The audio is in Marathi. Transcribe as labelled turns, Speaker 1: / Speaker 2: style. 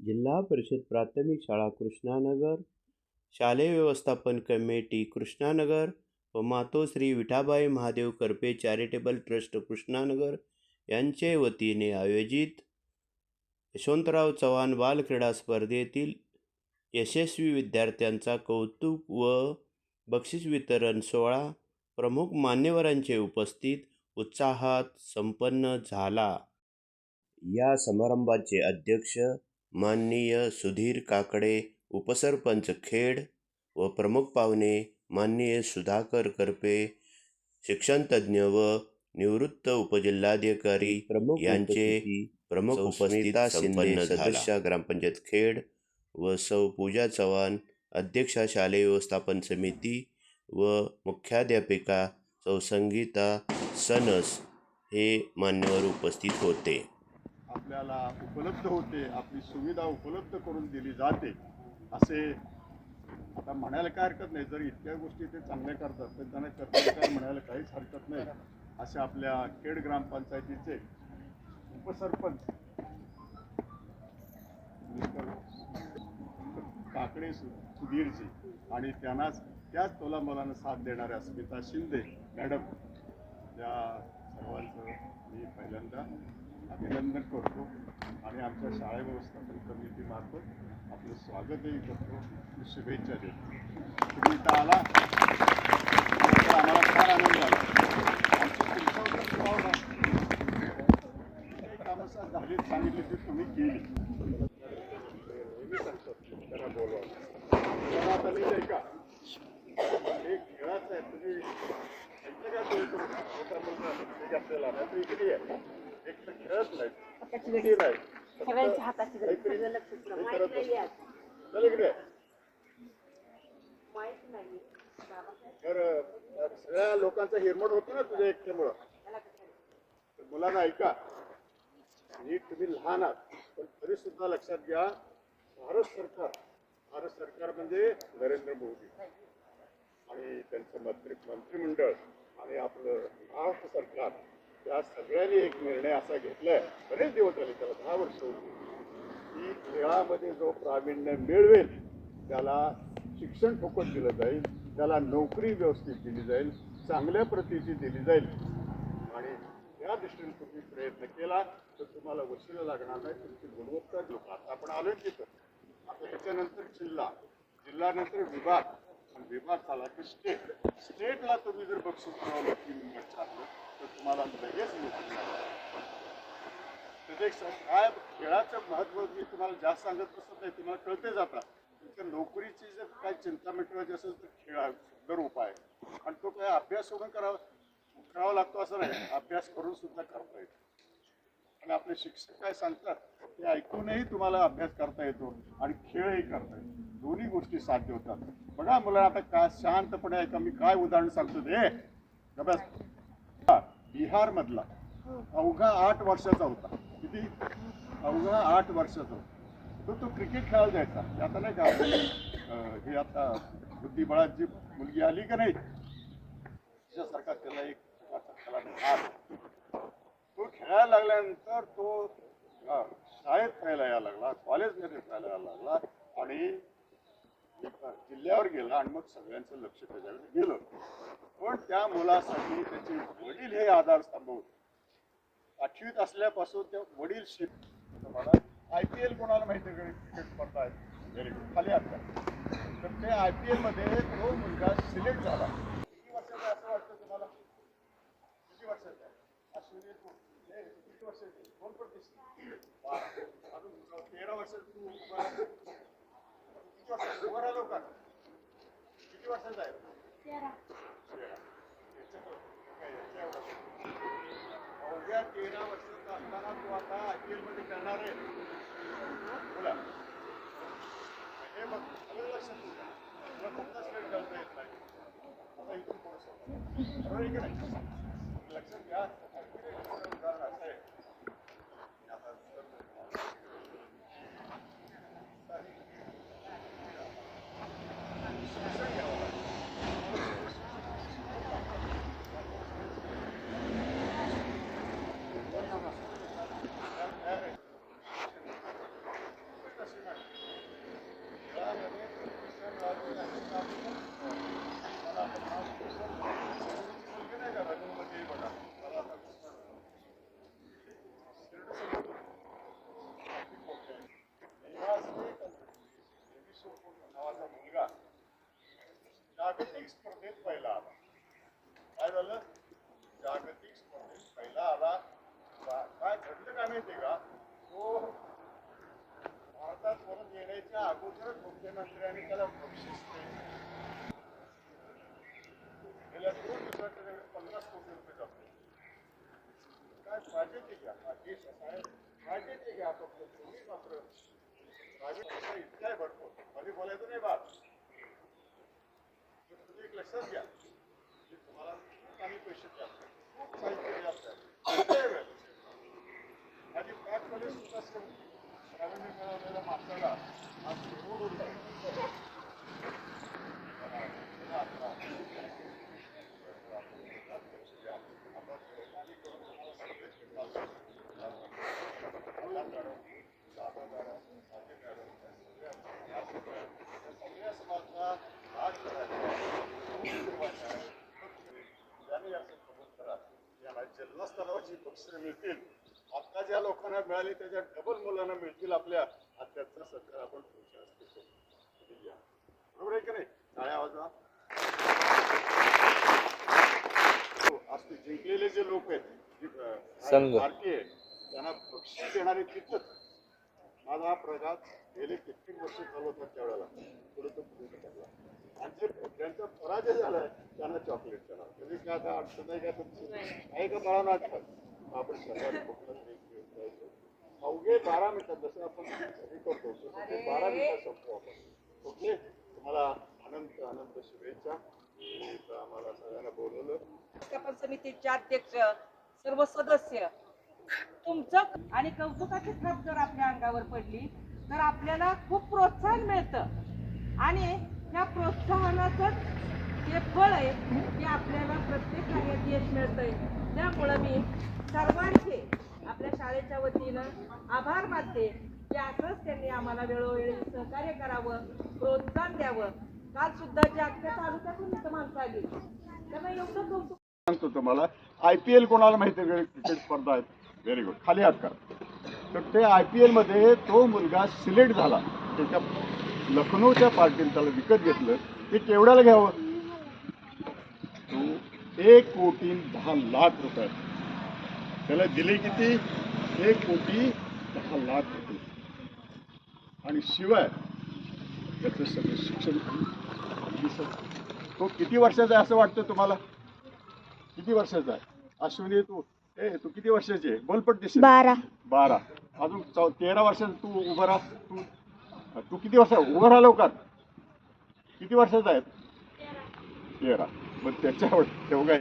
Speaker 1: जिल्हा परिषद प्राथमिक शाळा कृष्णानगर शालेय व्यवस्थापन कमिटी कृष्णानगर व मातोश्री विठाबाई महादेव करपे चॅरिटेबल ट्रस्ट कृष्णानगर यांचे वतीने आयोजित यशवंतराव चव्हाण बालक्रीडा स्पर्धेतील यशस्वी विद्यार्थ्यांचा कौतुक व बक्षीस वितरण सोहळा प्रमुख मान्यवरांचे उपस्थित उत्साहात संपन्न झाला. या समारंभाचे अध्यक्ष माननीय सुधीर काकडे उपसरपंच खेड व प्रमुख पाहुणे माननीय सुधाकर करपे शिक्षणतज्ज्ञ व निवृत्त उपजिल्हाधिकारी
Speaker 2: प्रमुख
Speaker 1: यांचे प्रमुख उपस्थिता शिंदे. सदस्य ग्रामपंचायत खेड व सौ पूजा चव्हाण अध्यक्षा शालेय व्यवस्थापन समिती व मुख्याध्यापिका सौ संगीता सनस हे मान्यवर उपस्थित होते
Speaker 3: आपल्याला उपलब्ध होते आपली सुविधा उपलब्ध करून दिली जाते असे आता म्हणायला काय हरकत नाही. जर इतक्या गोष्टी ते चांगल्या करतात तर त्यांना कर्तव्य म्हणायला काहीच हरकत नाही असे आपल्या खेड ग्रामपंचायतीचे उपसरपंच काकडे सुधीरजी आणि त्यांनाच त्याच तोलामोलानं साथ देणाऱ्या स्मिता शिंदे मॅडम या सर्वांचं मी पहिल्यांदा अभिनंदन करतो आणि आमच्या शाळा व्यवस्थापन कमिटीमार्फत आपलं स्वागतही करतो. शुभेच्छा देतो. तुम्ही इथं आला. तर आम्हाला फार आनंद झाला. आमची झाली. सांगितली ती तुम्ही केली. त्यांना बोलवा. आहे का? हे तुम्ही ऐकलं आपल्याला. नाही तर इकडे आहे. एक तर खेळत नाही इकडे नाही
Speaker 4: सगळ्यांच्या हाताची गरज
Speaker 3: काहीतरी
Speaker 4: सगळं लक्ष पुरं. माहीत
Speaker 3: करत
Speaker 4: नाही
Speaker 3: असतो.
Speaker 4: आज.
Speaker 3: चल इकडे
Speaker 4: माहीत नाही बाबा
Speaker 3: तर अ, सगळ्या लोकांचा हिरमोड होतो ना तुझ्या एकट्यामुळं तर मुलांना ऐका नीट तुम्ही लहान आहात पण तरी सुद्धा लक्षात घ्या भारत सरकार भारत सरकार म्हणजे नरेंद्र मोदी आणि त्यांचं मंत्री मंत्रिमंडळ आणि आपलं महाराष्ट्र सरकार या सगळ्यांनी एक निर्णय असा घेतलाय. बरेच दिवस झाले त्याला दहा वर्ष होती की खेळामध्ये जो प्रावीण्य मिळवेल त्याला शिक्षण फुकट दिलं जाईल त्याला नोकरी व्यवस्थित दिली जाईल चांगल्या प्रतीची दिली जाईल. आणि त्या दृष्टीने तुम्ही प्रयत्न केला तर तुम्हाला वशिला लागणार नाही. तुमची गुणवत्ता लोक आता आपण आलोय तिथं. आता त्याच्यानंतर जिल्हा. जिल्ह्यानंतर विभाग. विभाग झाला की स्टेट स्टेटला तुम्ही जर बक्षीस मिळवलं तीन नंबरच्या आतलं तर तुम्हाला लगेच मिळणार काय खेळाचं महत्त्व मी तुम्हाला जास्त सांगत नसत नाही तुम्हाला कळते जाता तुमच्या नोकरीची जर काय चिंता मिटवायची असेल तर खेळ सुंदर उपाय आहे. आणि तो काय अभ्यास सोडून करावा करावा लागतो असं नाही अभ्यास करून सुद्धा करता येतो. आणि आपले शिक्षक काय सांगतात ते ऐकूनही तुम्हाला अभ्यास करता येतो आणि खेळही करता येतो. दोन्ही गोष्टी साध्य होतात. बघा मुलांना आता काय शांतपणे ऐका मी काय उदाहरण सांगतो ते. अभ्यास बिहार मधला अवघा आठ वर्षाचा होता. किती? अवघा आठ वर्षाचा होता. तो तो क्रिकेट खेळायला जायचा. आता नाही का हे आता बुद्धिबळाची मुलगी आली का नाही? तिच्यासारखा त्याला एक तो खेळायला लागल्यानंतर तो शाळेत खेळायला यायला लागला कॉलेजमध्ये खेळायला यायला लागला आणि जिल्ह्यावर गेला आणि मग सगळ्यांचं लक्ष त्याच्याकडे गेलं. पण त्या मुलासाठी त्याचे वडील हे आधारस्तंभ होते. आठवीत असल्यापासून त्या वडील शिक आय पी एल कोणाला माहिती आहे क्रिकेट स्पर्धा आहे. Very good. खाली आता तर ते आय पी एलमध्ये तो मुलगा सिलेक्ट झाला. किती वर्षाचा असं वाटतं तुम्हाला? किती वर्षाचा आहे? अश्विनी तू हे किती वर्षाचे कोण पण दिसते बारा. अजून तेरा वर्षाचा तू उभा आहे. किती वर्षाचा उभा राहिलो का किती वर्षाचा आहे तेरा. याच्यात काय याच्या एवढा. अवघ्या तेरा वर्षाचा असताना तू आता आय पी आहे बोला हे मग सगळं लक्षात तुला फक्त स्ट्रेट येत नाही आता इथून थोडंसं लक्षात घ्या जागतिक स्पर्धेत पहिला आला. काय झालं? जागतिक स्पर्धेत पहिला आला. काय घडलं काय माहिती का? तो भारतात परत येण्याच्या अगोदरच मुख्यमंत्र्यांनी त्याला बक्षीस गेल्या दोन दिवसाच्या पन्नास कोटी रुपये जातो काय ट्रॅजेडी घ्या. हा देश असा आहे. ट्रॅजेडी घ्या. फक्त तुम्ही मात्र. राजे इतकाय भरपूर. मध्ये बोलायचं नाही बाप. लक्षात घ्या. तुम्हाला कमी पैसे द्या. खूप साहित्य पॅकमध्ये सुद्धा सर प्रावीण्य माणसाला मिळतील. आता ज्या लोकांना मिळाली त्याच्या डबल मुलांना मिळतील आपल्या अत्याचा सत्कार आपण पुढच्या असते बरोबर आहे की नाही? टाळ्या वाजवा. हो, आज ते जिंकलेले जे लोक आहेत. भारतीय त्यांना बक्षीस देणारे तिथंच. माझा हा प्रघात गेले कित्येक वर्ष चालवतात त्यावेळेला. पुढे तो पुढे पडला आणि जे ज्यांचा पराजय झालाय त्यांना चॉकलेट देणार. म्हणजे काय आता अडचण नाही का तुमची? आहे का मला नाटक? आपण अवघे बारा मिनिटात जसं आपण हे करतो तसं बारा मिनिटात संपतो आपण. ओके? तुम्हाला अनंत अनंत शुभेच्छा. आम्हाला सगळ्यांना बोलवलं.
Speaker 5: व्यवस्थापन समितीचे अध्यक्ष सर्व सदस्य तुमचं आणि कौतुकाची थाप जर आपल्या अंगावर पडली तर आपल्याला खूप प्रोत्साहन मिळतं. आणि त्या प्रोत्साहनाचं जे फळ आहे ते आपल्याला प्रत्येक कार्यात यश मिळतंय. त्यामुळं मी सर्वांचे आपल्या शाळेच्या वतीनं आभार मानते की असंच त्यांनी आम्हाला वेळोवेळी सहकार्य करावं प्रोत्साहन द्यावं. काल सुद्धा जे अख्ख्या तालुक्यातून इथं माणसं आली. त्यांना एवढं कौतुक
Speaker 3: सांगतो तुम्हाला आय पी एल कोणाला माहिती आहे? क्रिकेट स्पर्धा आहेत. व्हेरी गुड खाली हात करा. तर ते आय पी एलमध्ये तो मुलगा सिलेक्ट झाला. त्याच्या लखनौच्या पार्टीने त्याला विकत घेतलं. ते केवढ्याला घ्यावं? एक कोटी दहा लाख रुपये. त्याला दिले किती? एक कोटी दहा लाख रुपये. आणि शिवाय त्याचं सगळं शिक्षण तो किती वर्षाचा आहे असं वाटतं तुम्हाला? किती वर्षाचा आहे? अश्विनी तू ए तू किती वर्षाची आहे? बोलपट दिसेल
Speaker 6: बारा.
Speaker 3: बारा. अजून चौ तेरा वर्षाचा तू उभं राहा. तू तू किती वर्ष उभं राहा लवकर किती वर्षाचा आहे? तेरा. मग त्याच्यावर तेवढा